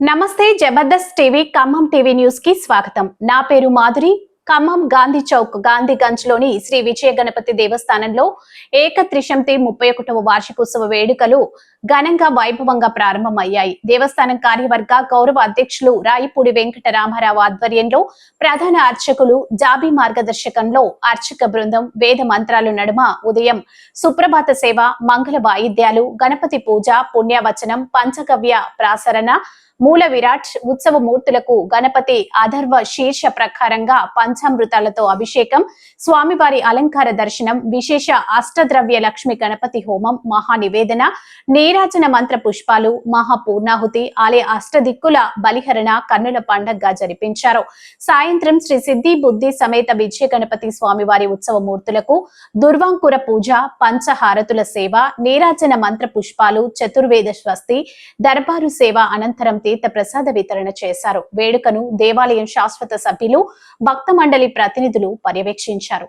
నమస్తే Jabardasth TV Khammam TV న్యూస్కి స్వాగతం. నా పేరు మాధురి. ఖమ్మం గాంధీ చౌక్ గాంధీగంజ్లోని శ్రీ విజయ గణపతి దేవస్థానంలో ఏకత్రిశంతి ముప్పై ఒకటవ వార్షికోత్సవ వేడుకలు ఘనంగా వైభవంగా ప్రారంభమయ్యాయి. దేవస్థానం కార్యవర్గ గౌరవ అధ్యక్షులు రాయపూడి వెంకట రామారావు ఆధ్వర్యంలో ప్రధాన అర్చకులు జాబీ మార్గదర్శకంలో అర్చక బృందం వేద మంత్రాలు నడుమ ఉదయం. సుప్రభాత సేవ మంగళ వాయిద్యాలు గణపతి పూజ పుణ్యవచనం పంచగవ్య ప్రాసరణ మూల విరాట్ ఉత్సవ మూర్తులకు గణపతి అధర్వ శీర్ష ప్రకారంగా పంచామృతాలతో అభిషేకం స్వామివారి అలంకార దర్శనం విశేష అష్టద్రవ్య లక్ష్మి గణపతి హోమం మహా నివేదన నీరాజన మంత్ర పుష్పాలు మహా పూర్ణాహుతి ఆలయ అష్టదిక్కుల బలిహరణ కన్నుల పండగగా జరిపించారు. సాయంత్రం శ్రీ సిద్ధి బుద్ధి సమేత విజయ గణపతి స్వామివారి ఉత్సవ మూర్తులకు దుర్వాంకుర పూజ పంచహారతుల సేవ నీరాజన మంత్ర పుష్పాలు చతుర్వేద స్వస్తి దర్బారు సేవ అనంతరం తీర్థ ప్రసాద వితరణ చేశారు. వేడుకను దేవాలయం శాశ్వత సభ్యులు భక్త మండలి ప్రతినిధులు పర్యవేక్షించారు.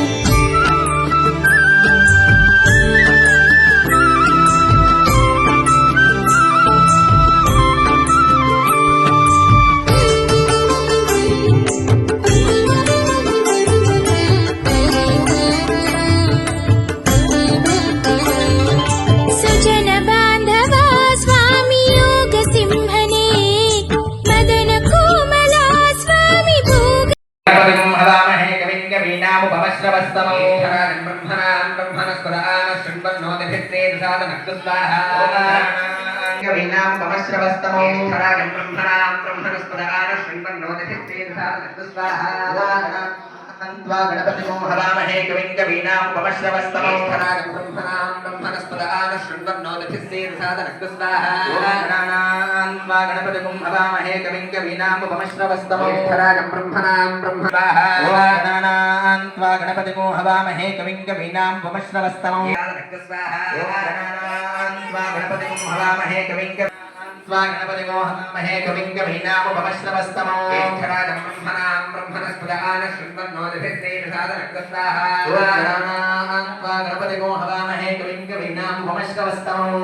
వీణాము పవశ్రవస్తమోహరాన్ బ్రహ్మణాన్ బ్రహ్మణస్పురాన్ శృణ్వన్నోదిభిత్రేదశాదనక్షుస్తాహాంగ వీణాము పవశ్రవస్తమోహరాన్ బ్రహ్మణాన్ బ్రహ్మణస్పురాన్ శృణ్వన్నోదిభిత్రేదశాదనక్షుస్తాహా शृण्वन्नोतिभिस्तेदसादनक्तस्वाहा त्वा गणपतिं हवामहे कविं कवीनामुपमश्रवस्तमौ धरागं ब्रह्मणां ब्रह्मणस्पदान शृण्वन्नोतिभिस्तेदसादनक्तस्वाहा त्वा गणपतिं हवामहे कविं कवीनामुपमश्रवस्तमौ धरागं ब्रह्मणां ब्रह्म गणानान् त्वा गणपतिमो हवामहे कविं कवीनां वमश्रवस्तमौ गणानान् त्वा गणपतिमो हवामहे कविं कवि त्वा शृण्वन्नोदिभिस्तेजसादनक्तस्वाहा गणानान् त्वा गणपतिमो हवामहे कविं कवीनां वमश्रवस्तमौ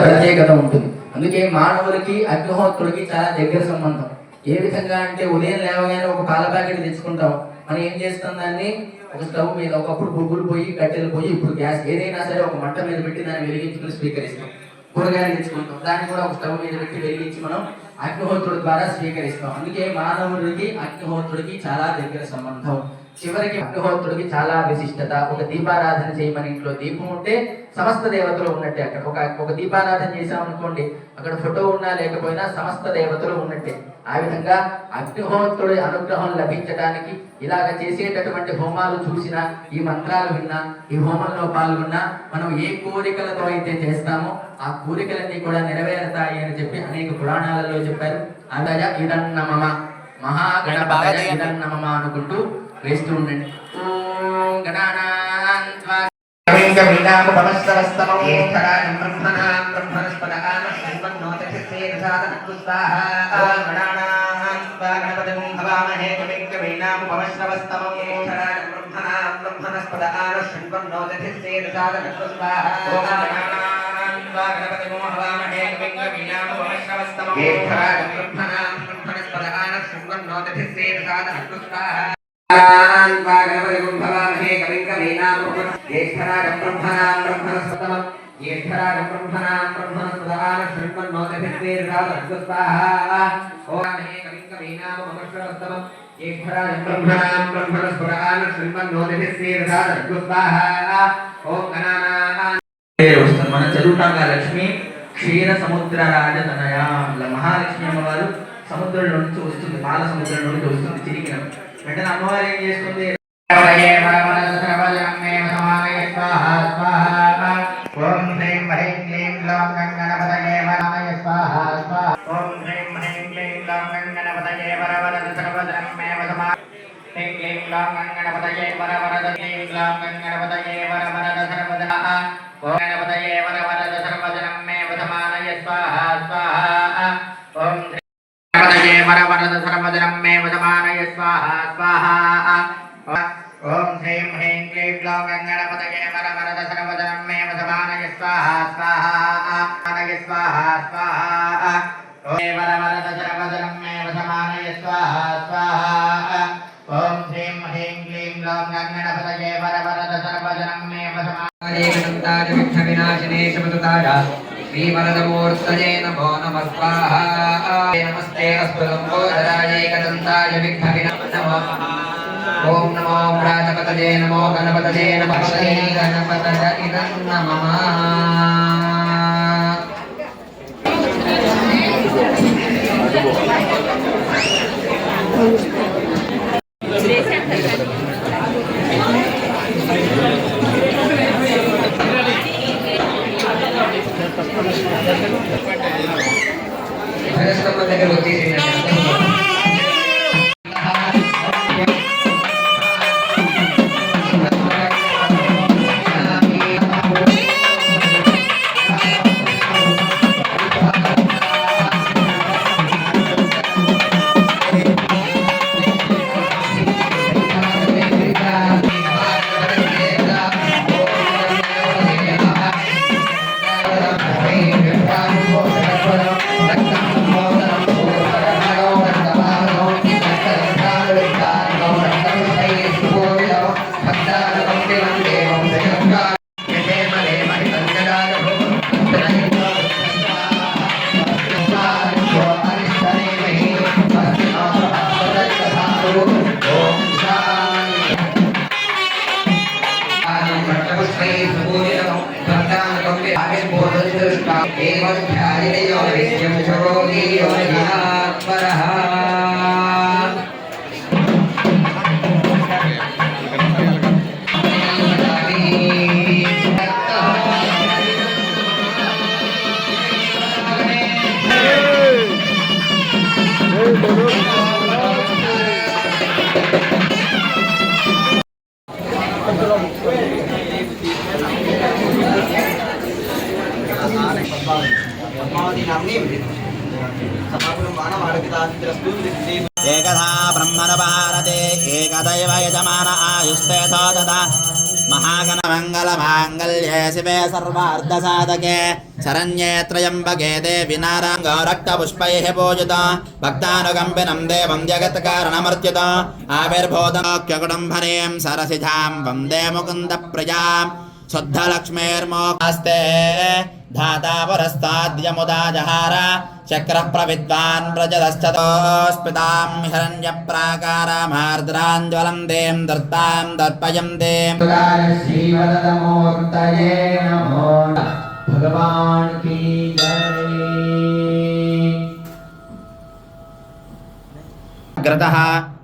ప్రత్యేకత ఉంటుంది అందుకే మానవులకి అగ్నిహోత్రుడికి చాలా దగ్గర సంబంధం ఏ విధంగా అంటే ఉదయం లేవగానే ఒక పాల ప్యాకెట్ తెచ్చుకుంటాం మనం ఏం చేస్తాం దాన్ని ఒక స్టవ్ మీద ఒకప్పుడు బొగ్గులు పోయి కట్టెలు పోయి ఇప్పుడు గ్యాస్ ఏదైనా సరే ఒక మంట మీద పెట్టి దాన్ని వెలిగించుకుని స్వీకరిస్తాం కూరగాయలు తెచ్చుకుంటాం. దాన్ని కూడా ఒక స్టవ్ మీద పెట్టి వెలిగించి మనం అగ్నిహోత్రుడి ద్వారా స్వీకరిస్తాం. అందుకే మానవుడికి అగ్నిహోత్రుడికి చాలా దగ్గర సంబంధం. చివరికి అగ్నిహోత్రుడికి చాలా విశిష్టత. ఒక దీపారాధన చేయమని ఇంట్లో దీపం ఉంటే సమస్త దేవతలు ఉన్నట్టే అక్కడ. ఒక ఒక దీపారాధన చేసామనుకోండి అక్కడ ఫోటో ఉన్నా లేకపోయినా సమస్త దేవతలు ఉన్నట్టే. ఆ విధంగా అగ్నిహోత్రుడి అనుగ్రహం లభించడానికి ఇలాగ చేసేటటువంటి హోమాలు చూసినా ఈ మంత్రాలు విన్నా ఈ హోమంలో పాల్గొన్నా మనం ఏ కోరికలతో అయితే చేస్తామో ఆ కోరికలన్నీ కూడా నెరవేరుతాయి అని చెప్పి అనేక పురాణాలలో చెప్పారు. అదయ ఇదన్న మమ మహాగణపతయ ఇదన్న మమ అనుకుంటూ వేస్తూ ఉండండి. ఓం గణానాన్ త్వా कविं कवीनामुपमश्रवस्तमौ धराजं ब्रह्मणां ब्रह्मणस्पदान शृण्वन्नोतिभिस्तेजसादनक्तस्वाहा गणानां त्वा गणपतिं हवामहे कविं कवीनामुपमश्रवस्तमौ धराजं మన బ్రహ్మణాం లక్ష్మి క్షీర సముద్ర రాజతనయ మహాలక్ష్మి అమ్మవారు సముద్రం నుంచి వస్తుంది బాల సముద్రం నుంచి వస్తుంది చిరికిన వెంటనే అమ్మవారు ఏం చేస్తుంది? వయే వరమనస్రవల వరవరద శ్రీం గ్లాం గణపతయే వరవరద సర్వదా ఓం గణపతయే వరవరద సర్వజనం మే వసమానయ స్వాహా స్వాహా ఓం శ్రీ గణపతయే వరవరద సర్వజనం మే వసమానయ స్వాహా స్వాహా ఓం శ్రీం హ్రీం క్లీం గ్లౌం గణపతయే వరవరద సర్వజనం మే వసమానయ స్వాహా స్వాహా మానయ స్వాహా స్వాహా ఓం వరవరద సర్వజనం మే వసమానయ స్వాహా స్వాహా వసమానయ వినాశినే శమతాయ శ్రీవరదమూర్తయే నమో నమ. స్వాహా నమస్తే అస్ఫులంబోధరాయైకదంతాయ విఘ్న నమో. ఓం నమో ప్రాజపతయే నమో గణపతయే నమః. శ్రీ గణపతయ ఇదం నమః. Thank you. దగ్గర. వచ్చేసిందండి योगियोगिनात्परः एकधा ब्रह्मणभारते एकदैव यजमान आयुस्ते तदा महागणमङ्गलमाङ्गल्ये शिवे सर्वार्धसाधके शरण्ये त्र्यम्बके देवि नाराङ्गरक्तपुष्पैः पूजित भक्तानुकम्पिनं देवं जगत्कारणमर्च्युत आविर्भूतमोक्यकुटुम्भरीं सरसिजां वन्दे मुकुन्दप्रियाम् शुद्धलक्ष्मीर्मोक्षास्ते धाता पुरस्ताद्यमुदा जहार శక్ర ప్రవిద్వాన్ వ్రజదస్తోస్మితాం హిరణ్య ప్రాకారమార్ద్రాంజ్వలం దేం దర్తాం దర్పయం దేం భగవాన్ కీ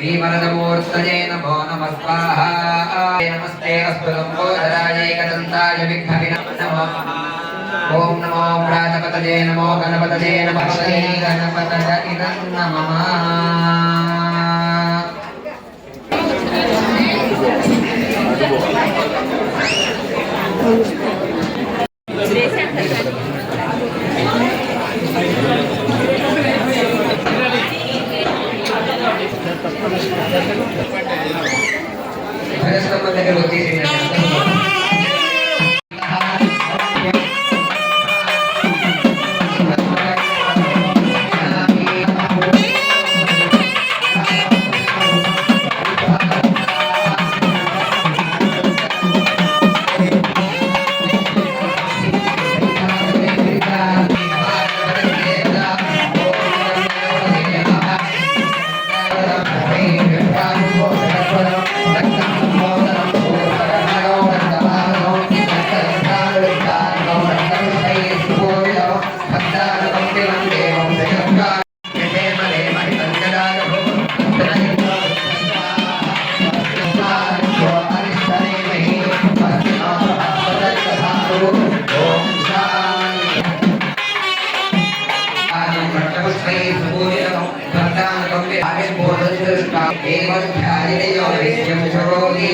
श्रीवरदमूर्तये नमो नमः स्वाहा नमस्ते अस्तु लम्बोधरायैकदन्ताय विघ्नविन नमः ॐ नमो प्रातपतये नमो गणपतये नमः श्री गणपतजनिनं नमः ఏమధ్యాయో విద్యం శోగి